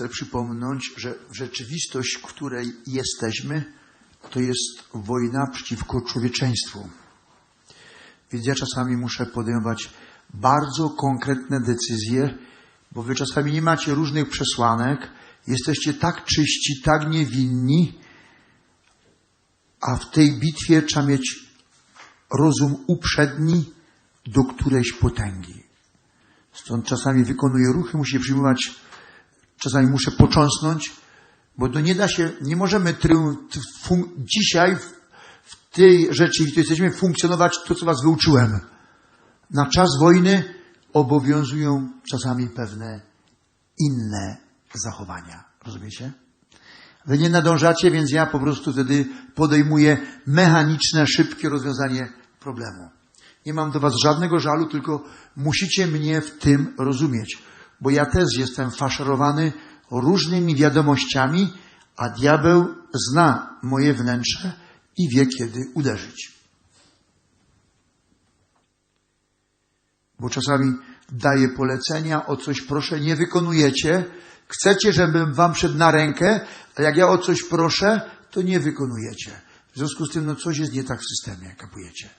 chcę przypomnieć, że rzeczywistość, w której jesteśmy, to jest wojna przeciwko człowieczeństwu. Więc ja czasami muszę podejmować bardzo konkretne decyzje, bo Wy czasami nie macie różnych przesłanek, jesteście tak czyści, tak niewinni, a w tej bitwie trzeba mieć rozum uprzedni do którejś potęgi. Stąd czasami wykonuję ruchy, muszę przyjmować, czasami muszę począsnąć, bo to nie da się, nie możemy dzisiaj w tej rzeczywistości jesteśmy funkcjonować to, co was wyuczyłem. Na czas wojny obowiązują czasami pewne inne zachowania. Rozumiecie? Wy nie nadążacie, więc ja po prostu wtedy podejmuję mechaniczne, szybkie rozwiązanie problemu. Nie mam do Was żadnego żalu, tylko musicie mnie w tym rozumieć, bo ja też jestem faszerowany różnymi wiadomościami, a diabeł zna moje wnętrze i wie, kiedy uderzyć. Bo czasami daję polecenia, o coś proszę, nie wykonujecie. Chcecie, żebym wam szedł na rękę, a jak ja o coś proszę, to nie wykonujecie. W związku z tym, no coś jest nie tak w systemie, kapujecie.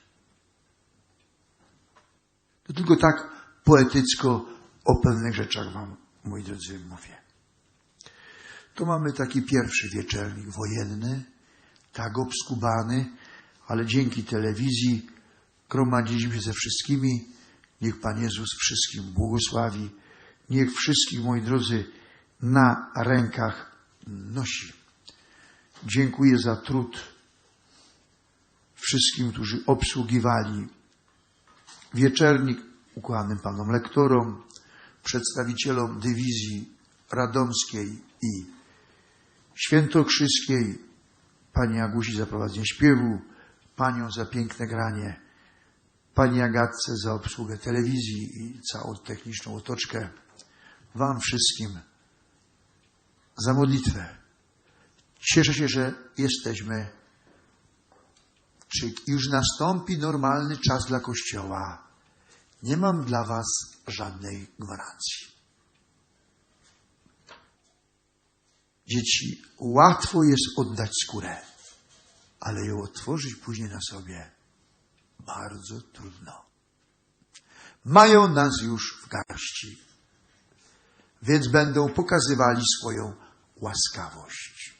To tylko tak poetycko o pewnych rzeczach Wam, moi drodzy, mówię. To mamy taki pierwszy wieczernik wojenny, tak obskubany, ale dzięki telewizji gromadziliśmy ze wszystkimi. Niech Pan Jezus wszystkim błogosławi. Niech wszystkich, moi drodzy, na rękach nosi. Dziękuję za trud wszystkim, którzy obsługiwali wieczernik ukochanym panom lektorom, przedstawicielom dywizji radomskiej i świętokrzyskiej, pani Agusi za prowadzenie śpiewu, panią za piękne granie, pani Agatce za obsługę telewizji i całą techniczną otoczkę, wam wszystkim za modlitwę. Cieszę się, że jesteśmy. Czy już nastąpi normalny czas dla Kościoła, nie mam dla Was żadnej gwarancji. Dzieci, łatwo jest oddać skórę, ale ją otworzyć później na sobie bardzo trudno. Mają nas już w garści, więc będą pokazywali swoją łaskawość.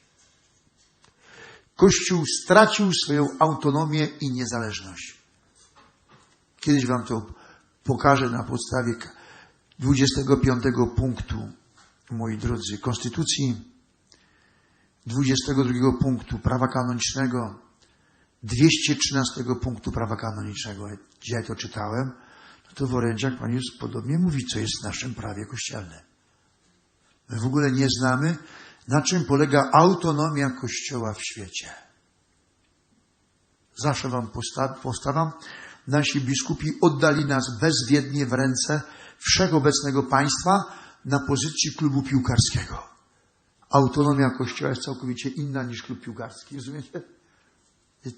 Kościół stracił swoją autonomię i niezależność. Kiedyś Wam to pokażę na podstawie 25 punktu, moi drodzy, Konstytucji, 22 punktu prawa kanonicznego, 213 punktu prawa kanonicznego. Dzisiaj to czytałem. No to w orędziach Pan Jezus podobnie mówi, co jest w naszym prawie kościelnym. My w ogóle nie znamy na czym polega autonomia Kościoła w świecie. Zawsze Wam postaram. Nasi biskupi oddali nas bezwiednie w ręce wszechobecnego państwa na pozycji klubu piłkarskiego. Autonomia Kościoła jest całkowicie inna niż klub piłkarski. Rozumiecie?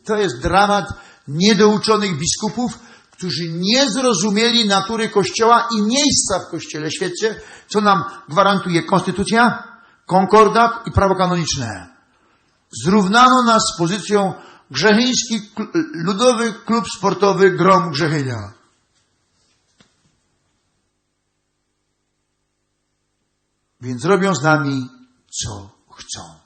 To jest dramat niedouczonych biskupów, którzy nie zrozumieli natury Kościoła i miejsca w Kościele. Świecie, co nam gwarantuje Konstytucja, konkordat i prawo kanoniczne. Zrównano nas z pozycją Grzechyński Ludowy Klub Sportowy Grom Grzechynia. Więc robią z nami, co chcą.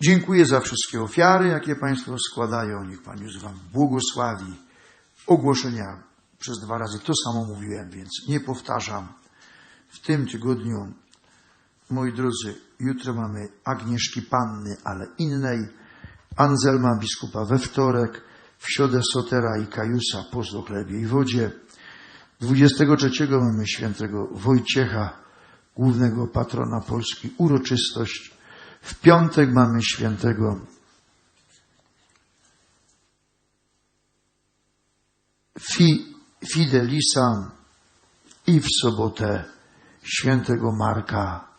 Dziękuję za wszystkie ofiary, jakie Państwo składają. Niech Pan już Wam błogosławi. Ogłoszenia przez dwa razy to samo mówiłem, więc nie powtarzam. W tym tygodniu, moi drodzy, jutro mamy Agnieszki Panny, ale innej, Anzelma biskupa we wtorek, w środę Sotera i Kajusa po chlebie i wodzie. 23 mamy świętego Wojciecha, głównego patrona Polski, uroczystość. W piątek mamy świętego Fi Fidelisa i w sobotę świętego Marka.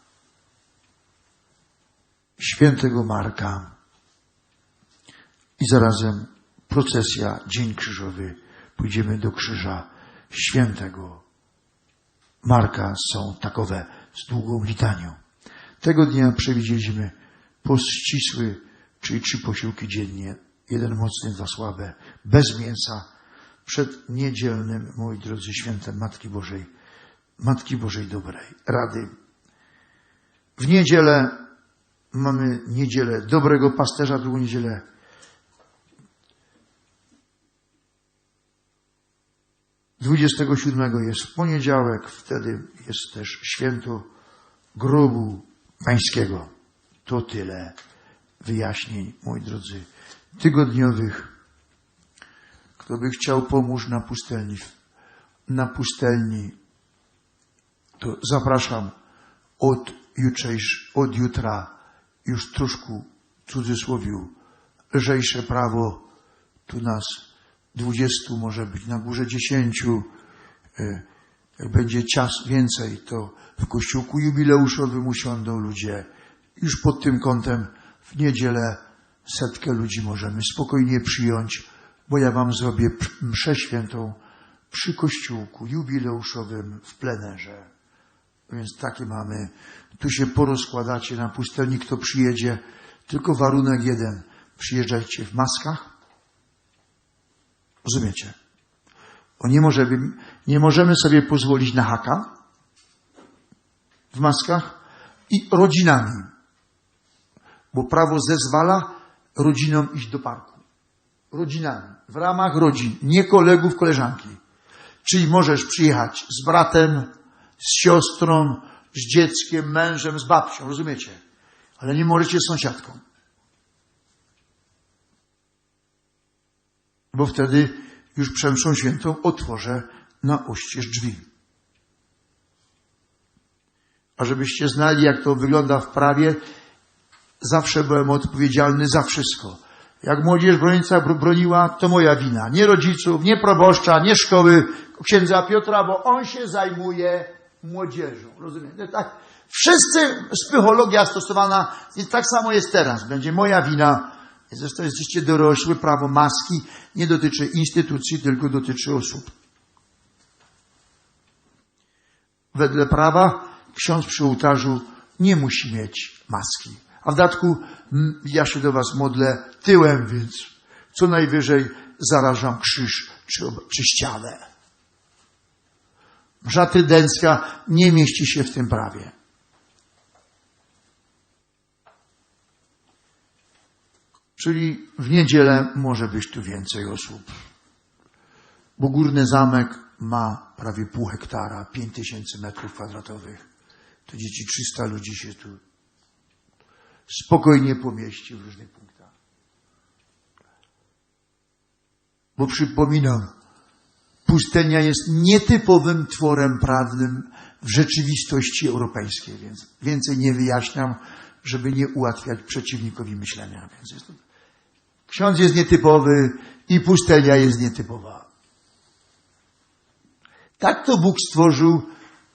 Świętego Marka. I zarazem procesja, Dzień Krzyżowy. Pójdziemy do krzyża świętego Marka są takowe z długą litanią. Tego dnia przewidzieliśmy post ścisły, czyli trzy posiłki dziennie, jeden mocny, dwa słabe, bez mięsa, przed niedzielnym, moi drodzy, świętem Matki Bożej, Matki Bożej Dobrej, Rady. W niedzielę mamy niedzielę dobrego pasterza, drugą niedzielę Dwudziestego siódmego jest poniedziałek, wtedy jest też święto grobu pańskiego. To tyle wyjaśnień, moi drodzy, tygodniowych. Kto by chciał pomóż na pustelni, na pustelni, to zapraszam od, jutrzejsz, od jutra już troszkę cudzysłowiu lżejsze prawo. Tu nas dwudziestu może być, na górze dziesięciu. E, jak będzie czas więcej, to w kościółku jubileuszowym usiądą ludzie. Już pod tym kątem w niedzielę setkę ludzi możemy spokojnie przyjąć, bo ja wam zrobię mszę świętą przy kościółku jubileuszowym w plenerze. Więc takie mamy. Tu się porozkładacie na pustelni, kto przyjedzie. Tylko warunek jeden. Przyjeżdżajcie w maskach. Rozumiecie? Bo nie, może, nie możemy sobie pozwolić na haka w maskach i rodzinami. Bo prawo zezwala rodzinom iść do parku. Rodzinami. W ramach rodzin. Nie kolegów, koleżanki. Czyli możesz przyjechać z bratem, z siostrą, z dzieckiem, mężem, z babcią, rozumiecie? Ale nie możecie z sąsiadką. Bo wtedy już przemszą świętą otworzę na oścież drzwi. A żebyście znali, jak to wygląda w prawie, zawsze byłem odpowiedzialny za wszystko. Jak młodzież brońca broniła, to moja wina. Nie rodziców, nie proboszcza, nie szkoły księdza Piotra, bo on się zajmuje młodzieżą. Rozumiecie? Tak. Wszyscy psychologia stosowana, tak samo jest teraz. Będzie moja wina. Zresztą jesteście dorośły, prawo maski nie dotyczy instytucji, tylko dotyczy osób. Wedle prawa ksiądz przy ołtarzu nie musi mieć maski. A w dodatku ja się do was modlę tyłem, więc co najwyżej zarażam krzyż czy, czy ścianę. Msza trydencka nie mieści się w tym prawie. Czyli w niedzielę może być tu więcej osób. Bo Górny Zamek ma prawie pół hektara, 5000 metrów kwadratowych. To dzieci 300 ludzi się tu spokojnie pomieści w różnych punktach. Bo przypominam, pustelnia jest nietypowym tworem prawnym w rzeczywistości europejskiej, więc więcej nie wyjaśniam, żeby nie ułatwiać przeciwnikowi myślenia. Więc jest to... Ksiądz jest nietypowy i pustelnia jest nietypowa. Tak to Bóg stworzył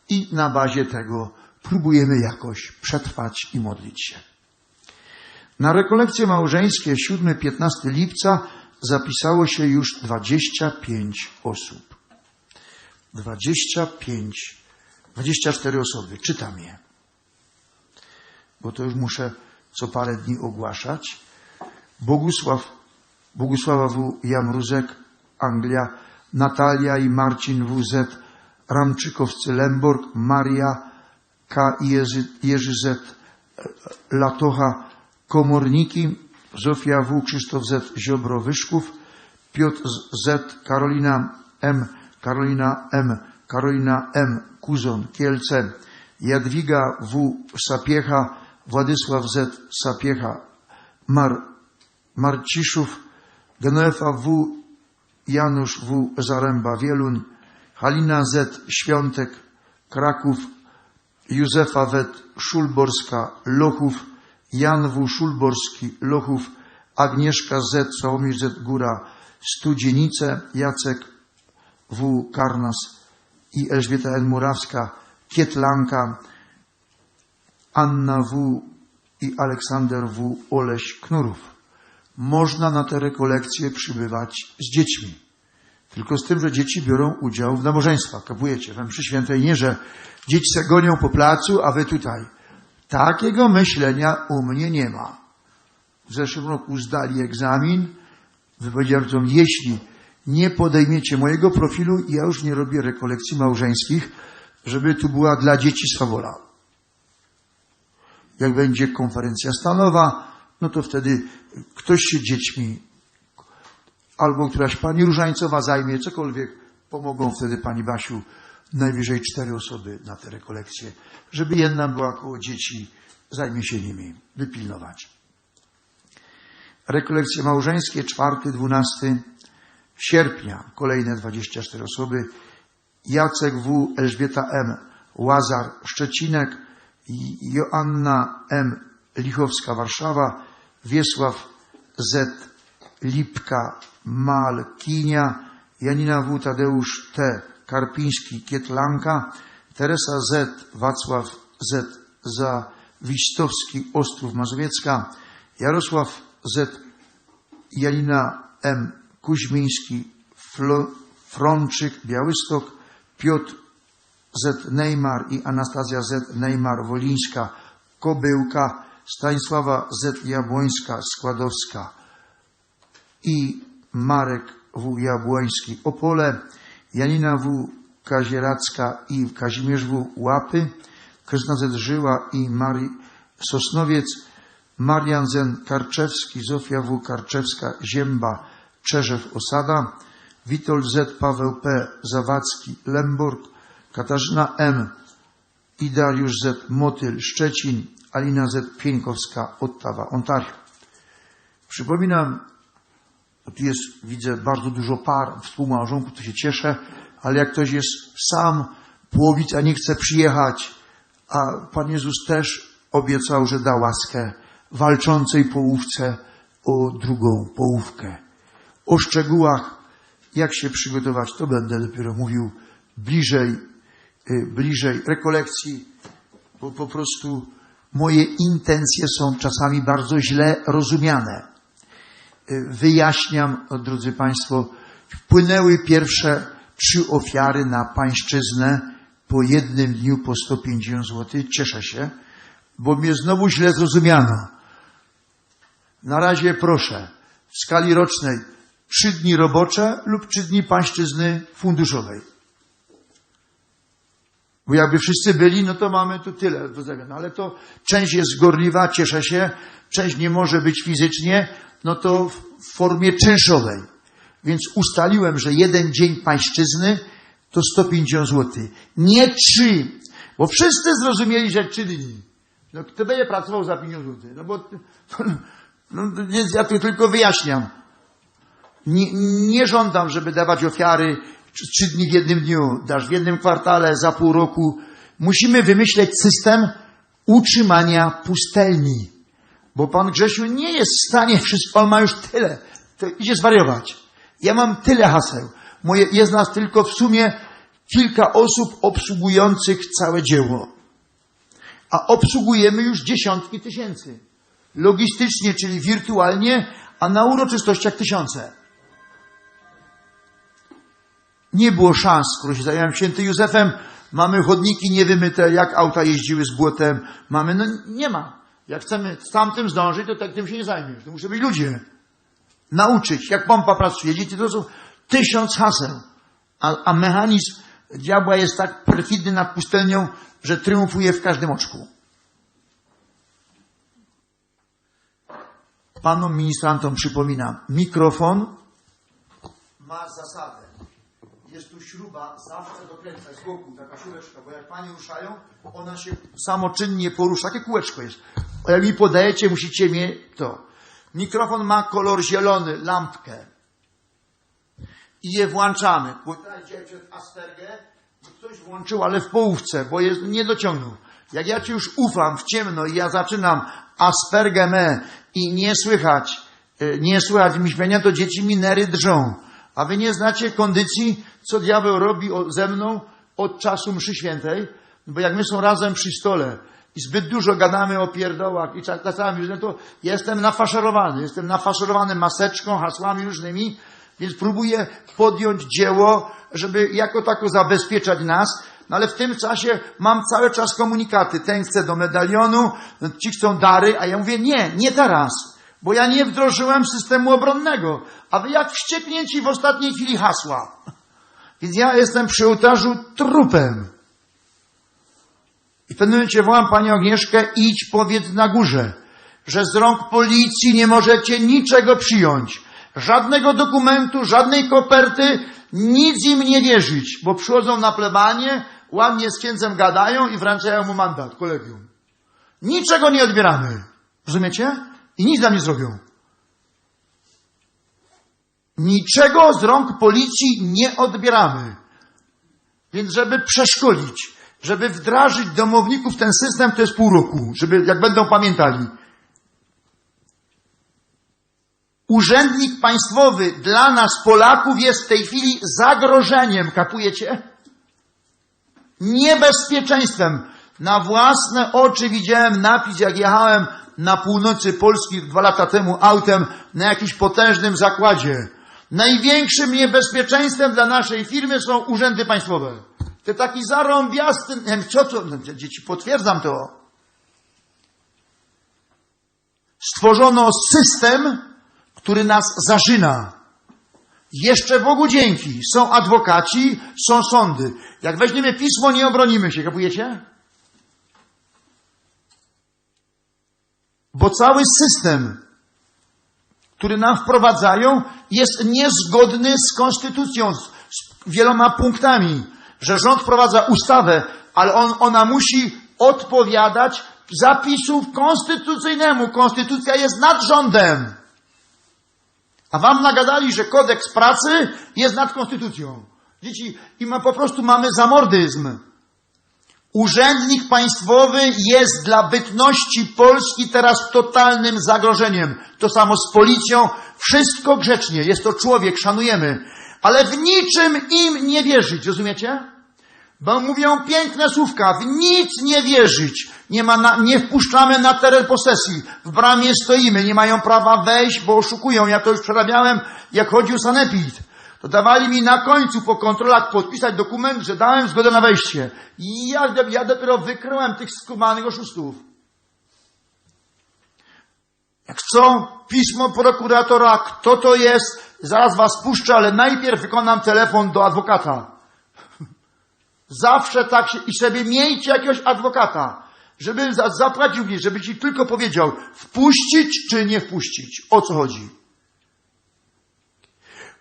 i na bazie tego próbujemy jakoś przetrwać i modlić się. Na rekolekcje małżeńskie 7-15 lipca zapisało się już 25 osób. 25, 24 osoby. Czytam je. Bo to już muszę co parę dni ogłaszać. Bogusław, Bogusława W. Jamruzek, Anglia, Natalia i Marcin WZ, Ramczykowcy Lemborg, Maria K. Jerzy, Jerzy Z. Latocha, Komorniki, Zofia W., Krzysztof Z. Ziobro Wyszków, Piotr Z. Karolina M. Karolina M. Karolina M. Kuzon Kielce, Jadwiga W. Sapiecha, Władysław Z. Sapiecha, Mar, Marciszów, Genoefa W. Janusz W. Zaręba Wieluń, Halina Z. Świątek, Kraków, Józefa W. Szulborska, Lochów, Jan W. Szulborski, Lochów, Agnieszka Z. Sławomir Z. Góra, Studzienice, Jacek W. Karnas i Elżbieta N. Murawska, Kietlanka, Anna W. i Aleksander W. Oleś Knurów. Można na te rekolekcje przybywać z dziećmi. Tylko z tym, że dzieci biorą udział w nabożeństwach. Kapujecie? We mszy świętej nie, że dzieci se gonią po placu, a wy tutaj. Takiego myślenia u mnie nie ma. W zeszłym roku zdali egzamin. Wypowiedziałem że jeśli nie podejmiecie mojego profilu, ja już nie robię rekolekcji małżeńskich, żeby tu była dla dzieci swawola. Jak będzie konferencja stanowa, no to wtedy ktoś się dziećmi, albo któraś pani Różańcowa zajmie, cokolwiek, pomogą wtedy pani Basiu najwyżej cztery osoby na te rekolekcje, żeby jedna była koło dzieci, zajmie się nimi, wypilnować. Rekolekcje małżeńskie, 4-12 sierpnia, kolejne 24 osoby, Jacek W., Elżbieta M., Łazar Szczecinek, Joanna M. Lichowska Warszawa, Wiesław Z. Lipka Malkinia, Janina W. Tadeusz T. Karpiński Kietlanka, Teresa Z. Wacław Z. Zawistowski Ostrów Mazowiecka, Jarosław Z. Janina M. Kuźmiński Flo, Frączyk Białystok, Piotr Z. Neymar i Anastazja Z. Neymar Wolińska Kobyłka, Stanisława Z. Jabłońska Składowska i Marek W. Jabłoński Opole, Janina W. Kazieracka i Kazimierz W. Łapy, Krystyna Z. Żyła i Marii Sosnowiec, Marian Zen Karczewski, Zofia W. Karczewska, Zięba, Czerzew Osada, Witold Z. Paweł P. Zawadzki, Lemborg, Katarzyna M. i Dariusz Z. Motyl, Szczecin, Alina Z. Pieńkowska, Ottawa, Ontario. Przypominam, tu jest, widzę, bardzo dużo par, współmałżonków, to się cieszę, ale jak ktoś jest sam, połowica nie chce przyjechać, a Pan Jezus też obiecał, że da łaskę walczącej połówce o drugą połówkę. O szczegółach, jak się przygotować, to będę dopiero mówił bliżej, bliżej rekolekcji, bo po prostu moje intencje są czasami bardzo źle rozumiane. Wyjaśniam, drodzy Państwo, wpłynęły pierwsze trzy ofiary na pańszczyznę po jednym dniu po 150 zł. Cieszę się, bo mnie znowu źle zrozumiano. Na razie proszę, w skali rocznej trzy dni robocze lub trzy dni pańszczyzny funduszowej. Bo jakby wszyscy byli, no to mamy tu tyle do. No ale to część jest gorliwa, cieszę się, część nie może być fizycznie, no to w formie czynszowej. Więc ustaliłem, że jeden dzień pańszczyzny to 150 zł. Nie trzy, bo wszyscy zrozumieli, że trzy dni. No kto będzie pracował za 50 zł? No bo, no, więc ja tu tylko wyjaśniam. Nie, nie żądam, żeby dawać ofiary trzy dni w jednym dniu, dasz w jednym kwartale, za pół roku. Musimy wymyśleć system utrzymania pustelni. Bo pan Grzesiu nie jest w stanie wszystko, on ma już tyle. To idzie zwariować. Ja mam tyle haseł. Moje, jest nas tylko w sumie kilka osób obsługujących całe dzieło. A obsługujemy już dziesiątki tysięcy. Logistycznie, czyli wirtualnie, a na uroczystościach tysiące. Nie było szans, skoro się zająłem święty Józefem. Mamy chodniki niewymyte, jak auta jeździły z błotem. Mamy, no nie ma. Jak chcemy z tamtym zdążyć, to tak tym się nie zajmiesz. To muszą być ludzie. Nauczyć, jak pompa pracuje. Dzieci to są tysiąc haseł. A, a mechanizm diabła jest tak perfidny nad pustelnią, że triumfuje w każdym oczku. Panom ministrantom przypominam, mikrofon ma zasadę. Śruba, zawsze dokręcać z boku, taka śrubeczka, bo jak panie ruszają, ona się samoczynnie porusza. Takie kółeczko jest. Jak mi podajecie, musicie mieć to. Mikrofon ma kolor zielony, lampkę. I je włączamy. Tutaj dzisiaj przed Aspergę ktoś włączył, ale w połówce, bo jest, nie dociągnął. Jak ja ci już ufam w ciemno i ja zaczynam Aspergę me i nie słychać, nie słychać mi śpienia, to dzieci mi nery drżą. A wy nie znacie kondycji, co diabeł robi ze mną od czasu mszy świętej, bo jak my są razem przy stole i zbyt dużo gadamy o pierdołach i czasami, to jestem nafaszerowany. Jestem nafaszerowany maseczką, hasłami różnymi, Więc próbuję podjąć dzieło, żeby jako tako zabezpieczać nas, no ale w tym czasie mam cały czas komunikaty. Ten chce do medalionu, ci chcą dary, a ja mówię nie, nie teraz, bo ja nie wdrożyłem systemu obronnego, a wy jak wścieknięci w ostatniej chwili hasła. Więc ja jestem przy ołtarzu trupem. I w pewnym momencie wołam Panią Agnieszkę, idź powiedz na górze, że z rąk policji nie możecie niczego przyjąć. Żadnego dokumentu, żadnej koperty, nic im nie wierzyć, bo przychodzą na plebanie, ładnie z księdzem gadają i wręczają mu mandat, kolegium. Niczego nie odbieramy. Rozumiecie? I nic nam nie zrobią. Niczego z rąk policji nie odbieramy. Więc żeby przeszkolić, żeby wdrażyć domowników ten system, to jest pół roku, żeby, jak będą pamiętali. Urzędnik państwowy dla nas, Polaków, jest w tej chwili zagrożeniem, kapujecie? Niebezpieczeństwem. Na własne oczy widziałem napis, jak jechałem na północy Polski dwa lata temu autem na jakimś potężnym zakładzie. Największym niebezpieczeństwem dla naszej firmy są urzędy państwowe. To taki zarąbiasty, nie wiem, co to, no, dzieci, potwierdzam to. Stworzono system, który nas zażyna. Jeszcze Bogu dzięki. Są adwokaci, są sądy. Jak weźmiemy pismo, nie obronimy się, kapujecie? Bo cały system, który nam wprowadzają, jest niezgodny z konstytucją, z wieloma punktami że rząd wprowadza ustawę, ale on, ona musi odpowiadać zapisów konstytucyjnemu. Konstytucja jest nad rządem. A wam nagadali, że kodeks pracy jest nad konstytucją. Dzieci, i ma, po prostu mamy zamordyzm. Urzędnik państwowy jest dla bytności Polski teraz totalnym zagrożeniem. To samo z policją. Wszystko grzecznie. Jest to człowiek, szanujemy ale w niczym im nie wierzyć, rozumiecie? Bo mówią piękne słówka, w nic nie wierzyć. Nie, ma na, nie wpuszczamy na teren posesji. W bramie stoimy, nie mają prawa wejść, bo oszukują. Ja to już przerabiałem, jak chodził sanepid. To dawali mi na końcu po kontrolach podpisać dokument, że dałem zgodę na wejście. I ja, ja dopiero wykryłem tych skumanych oszustów. Jak chcą pismo prokuratora, kto to jest, zaraz was puszczę, ale najpierw wykonam telefon do adwokata. Zawsze tak się, i sobie miejcie jakiegoś adwokata, żeby zapłacił mi, żeby ci tylko powiedział, wpuścić czy nie wpuścić. O co chodzi?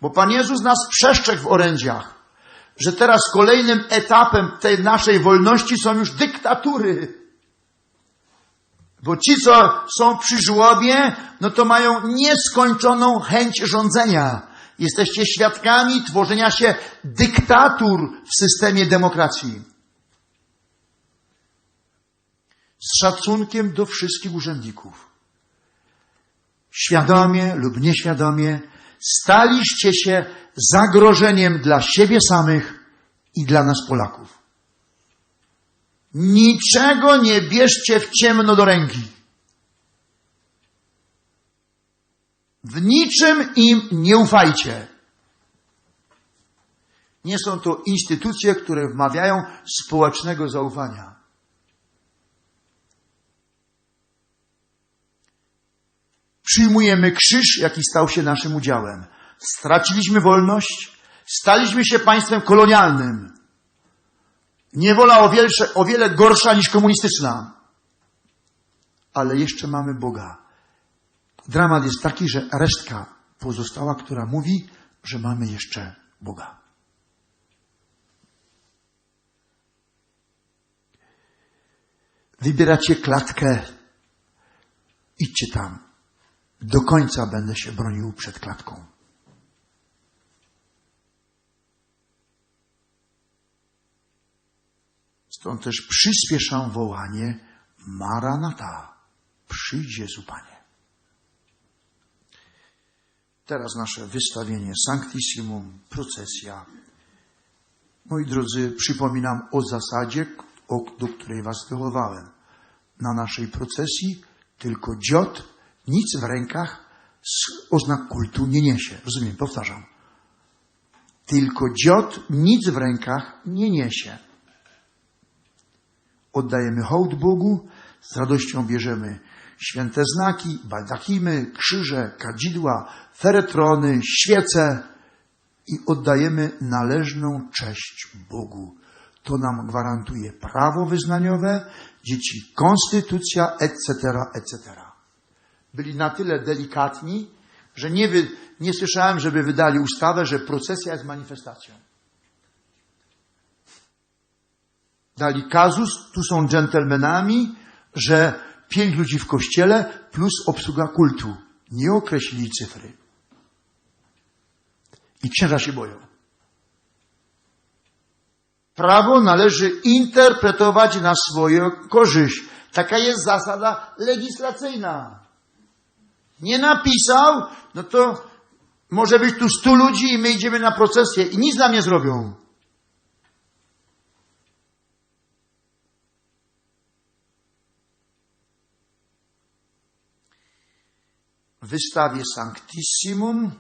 Bo Pan Jezus nas przeszczekł w orędziach, że teraz kolejnym etapem tej naszej wolności są już dyktatury. Bo ci, co są przy żłobie, no to mają nieskończoną chęć rządzenia. Jesteście świadkami tworzenia się dyktatur w systemie demokracji. Z szacunkiem do wszystkich urzędników. Świadomie lub nieświadomie staliście się zagrożeniem dla siebie samych i dla nas Polaków. Niczego nie bierzcie w ciemno do ręki. W niczym im nie ufajcie. Nie są to instytucje, które wmawiają społecznego zaufania. Przyjmujemy krzyż, jaki stał się naszym udziałem. Straciliśmy wolność, staliśmy się państwem kolonialnym. Niewola o, wielsze, o wiele gorsza niż komunistyczna. Ale jeszcze mamy Boga. Dramat jest taki, że resztka pozostała, która mówi, że mamy jeszcze Boga. Wybieracie klatkę, idźcie tam. Do końca będę się bronił przed klatką. Stąd też przyspieszam wołanie Maranata. Przyjdź Jezu Panie. Teraz nasze wystawienie Sanctissimum, procesja. Moi drodzy, przypominam o zasadzie, do której Was wychowałem. Na naszej procesji tylko dziot, nic w rękach, oznak kultu nie niesie. Rozumiem, powtarzam. tylko dziot nic w rękach nie niesie. Oddajemy hołd Bogu, z radością bierzemy święte znaki, baldachimy, krzyże, kadzidła, feretrony, świece i oddajemy należną cześć Bogu. To nam gwarantuje prawo wyznaniowe, dzieci konstytucja, etc., etc. Byli na tyle delikatni, że nie, wy, nie słyszałem, żeby wydali ustawę, że procesja jest manifestacją. Dali kazus, tu są dżentelmenami, że pięć ludzi w kościele plus obsługa kultu. Nie określili cyfry. I księża się boją. Prawo należy interpretować na swoją korzyść. Taka jest zasada legislacyjna. Nie napisał, no to może być tu stu ludzi i my idziemy na procesję i nic nam nie zrobią. W wystawie Sanctissimum,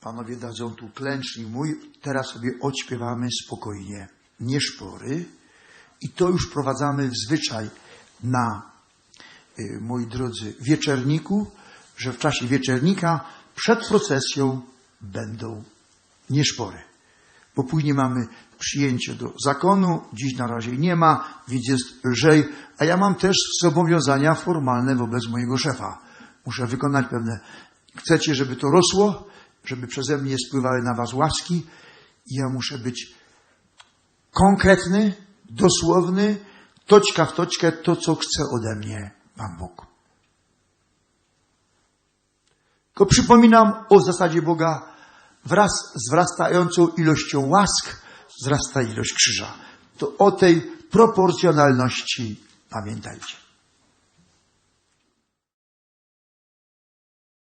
panowie dadzą tu klęcznik mój, teraz sobie odśpiewamy spokojnie, nie szpory. I to już wprowadzamy w zwyczaj na, y, moi drodzy, wieczerniku, że w czasie wieczernika przed procesją będą nieszpory. Bo później mamy przyjęcie do zakonu, dziś na razie nie ma, więc jest lżej, a ja mam też zobowiązania formalne wobec mojego szefa. Muszę wykonać pewne. Chcecie, żeby to rosło, żeby przeze mnie spływały na was łaski ja muszę być konkretny, dosłowny, toczka w toczkę to, co chce ode mnie Pan Bóg. Tylko przypominam o zasadzie Boga wraz z wzrastającą ilością łask wzrasta ilość krzyża. To o tej proporcjonalności pamiętajcie.